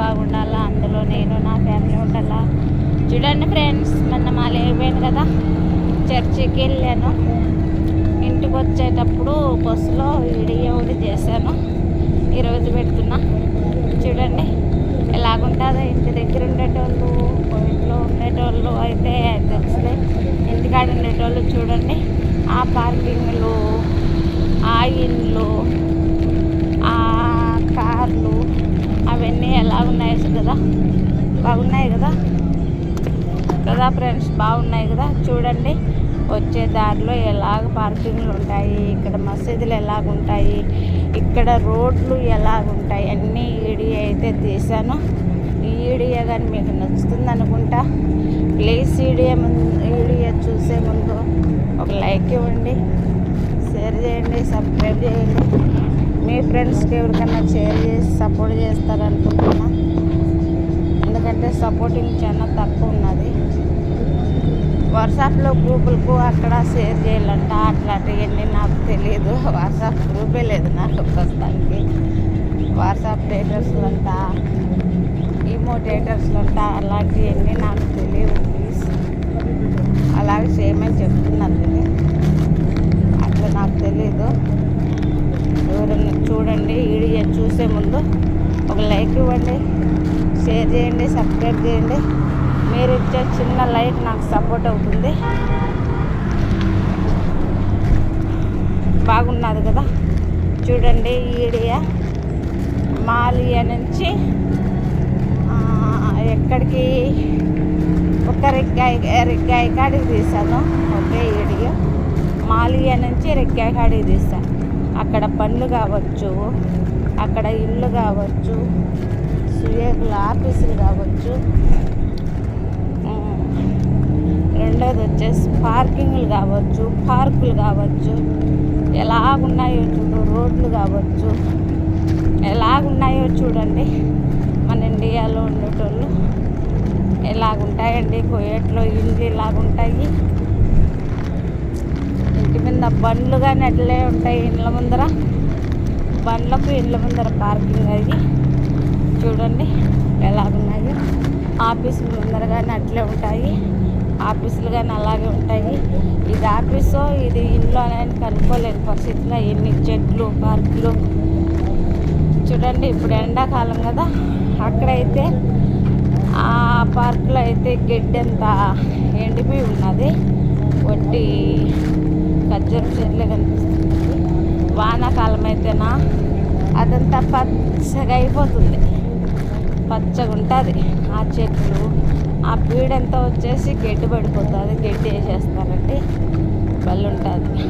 బాగుండాలా? అందులో నేను నా ఫ్యామిలీ ఉండాలా? చూడండి ఫ్రెండ్స్ మొన్న మళ్ళీ అయిపోయాను కదా చర్చికి వెళ్ళాను. ఇంటికి వచ్చేటప్పుడు బస్సులో వీడియో ఒకటి చేశాను. ఈరోజు పెడుతున్నా. చూడండి ఎలాగుంటుందో ఇంటి దగ్గర ఉండేటోళ్ళు ఇంట్లో ఉండేటోళ్ళు అయితే తెలుసులే. ఇంటికాడ ఉండేటోళ్ళు చూడండి ఆ పార్కింగ్లు ఆ ఇండ్లు ఆ కార్లు అవన్నీ బాగున్నాయి కదా? బాగున్నాయి కదా? కదా ఫ్రెండ్స్ బాగున్నాయి కదా? చూడండి వచ్చే దారిలో ఎలాగ పార్కింగ్లు ఉంటాయి ఇక్కడ మసీదులు ఎలాగుంటాయి ఇక్కడ రోడ్లు ఎలాగుంటాయి అన్నీ ఈడియో అయితే తీశాను. ఈ ఈడియో కానీ మీకు నచ్చుతుంది అనుకుంటా. ప్లీజ్ ఈడియో ముందు ఈడియో చూసే ముందు ఒక లైక్ ఇవ్వండి షేర్ చేయండి సబ్స్క్రైబ్ చేయండి. మీ ఫ్రెండ్స్కి ఎవరికైనా షేర్ చేసి సపోర్ట్ చేస్తారనుకుంటున్నా. ఎందుకంటే సపోర్టింగ్ చాలా తక్కువ ఉన్నది. వాట్సాప్లో గ్రూపులకు అక్కడ షేర్ చేయాలంట. అట్లాంటివన్నీ నాకు తెలియదు వాట్సాప్ గ్రూపే లేదు నాకు ప్రస్తుతానికి. వాట్సాప్ డేటర్స్లు అంట ఈమో డేటర్స్లు అంట అలాంటివన్నీ నాకు తెలియదు ప్లీజ్. అలాగే చేయమని చెప్తున్నాను అట్లా నాకు తెలీదు. ఎవరైనా చూడండి వీడియో చూసే ముందు ఒక లైక్ ఇవ్వండి షేర్ చేయండి సబ్స్క్రైబ్ చేయండి. మీరు ఇచ్చే చిన్న లైక్ నాకు సపోర్ట్ అవుతుంది. బాగున్నది కదా? చూడండి ఈడియా మాలియా నుంచి ఎక్కడికి ఒక రిగ్గాయ రిగ్గాయ కాడికి తీసాను ఒకే ఈడియా మాలియా నుంచి రిగ్గాయ కాడికి తీసాను అక్కడ పండ్లు కావచ్చు అక్కడ ఇల్లు కావచ్చు సుయేకుల ఆఫీసులు కావచ్చు. రెండోది వచ్చేసి పార్కింగ్లు కావచ్చు పార్కులు కావచ్చు. ఎలాగున్నాయో చూడు రోడ్లు కావచ్చు. ఎలాగున్నాయో చూడండి మన ఇండియాలో ఉండేటోళ్ళు. ఎలాగుంటాయండి కోయట్లో ఇల్లు ఇలాగుంటాయి కింద బండ్లు కానీ అట్లే ఉంటాయి ఇండ్ల ముందర. బండ్లకు ఇండ్ల ముందర పార్కింగ్ అది. చూడండి ఎలాగున్నాయో. ఆఫీసుల ముందర కానీ అట్లే ఉంటాయి. ఆఫీసులు కానీ అలాగే ఉంటాయి. ఇది ఆఫీసు ఇది ఇంట్లో అని కనుక్కోలేని. పరిస్థితిలో ఎన్ని చెట్లు పార్కులు. చూడండి ఇప్పుడు ఎండాకాలం కదా. అక్కడైతే ఆ పార్కులో అయితే గడ్డి అంతా ఎండిపోయి ఉన్నది. వడ్డీ ఖర్జూర చెట్లే కనిపిస్తుంది వానాకాలం అయితేనా అదంతా పచ్చగా అయిపోతుంది. పచ్చగా ఉంటుంది. ఆ చెట్లు ఆ పీడంతా వచ్చేసి గడ్డి పడిపోతుంది. గడ్డి వేసేస్తారంటే బళ్ళు ఉంటుంది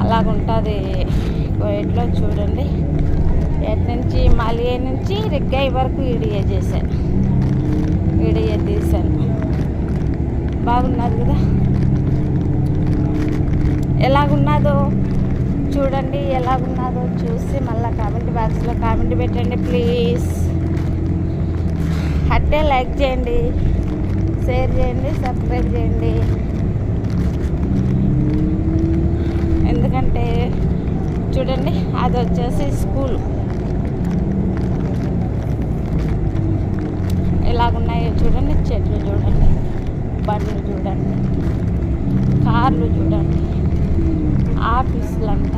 అలాగుంటుంది ఎట్లో చూడండి. ఎట్ నుంచి? మలియా నుంచి? రిగ్గాయి వరకు ఈడియా చేశాను. ఈడియా తీశాను. బాగున్నారు కదా? ఎలాగున్నదో చూడండి ఎలాగున్నదో చూసి మళ్ళీ కామెంట్ బాక్స్లో కామెంట్ పెట్టండి ప్లీజ్ అట్టే లైక్ చేయండి షేర్ చేయండి సబ్స్క్రైబ్ చేయండి. ఎందుకంటే చూడండి అది వచ్చేసి స్కూల్ ఎలాగున్నాయో చూడండి చెట్లు చూడండి బండ్లు చూడండి కార్లు చూడండి. ఆఫీసులంట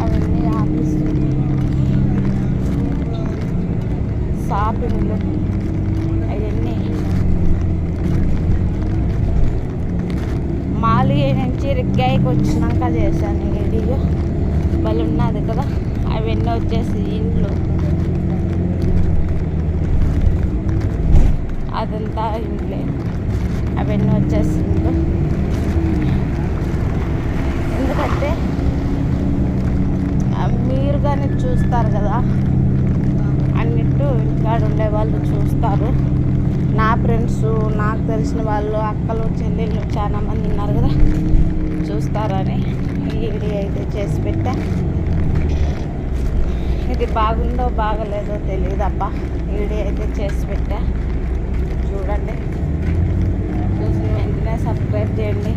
అవన్నీ ఆఫీసులు షాపింగ్లు అవన్నీ. మాలి నుంచి రిగ్గాయికి వచ్చినాక చేశాను ఈ వీడియో. వాళ్ళు ఉన్నది కదా. అవన్నీ వచ్చేసి ఇండ్లు అదంతా ఇంట్లే అవన్నీ ఎందుకంటే మీరు కానీ చూస్తారు కదా అన్నిట్టు ఇంటికాడ ఉండే వాళ్ళు చూస్తారు. నా ఫ్రెండ్స్ నాకు తెలిసిన వాళ్ళు అక్కలు చెల్లెళ్ళు చాలామంది ఉన్నారు కదా చూస్తారని ఈ వీడియో అయితే చేసి పెట్టా. ఇది బాగుందో బాగలేదో తెలియదబ్బా. వీడియో అయితే చేసి పెట్టా. చూడండి. వెంటనే సబ్స్క్రైబ్ చేయండి.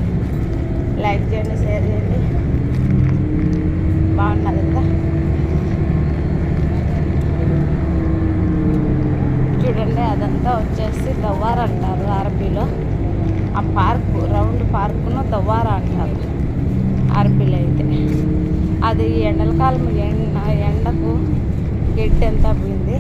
లైక్ చేయండి షేర్ చేయండి. బాగున్నది కదా అదంతా వచ్చేసి దవ్వార అంటారు అరబీలో ఆ పార్క్ రౌండ్ పార్కును దవ్వార అంటారు అరబీలో అయితే. అది ఎండల కాలం ఎండ ఎండకు గడ్డి ఎంత పోయింది?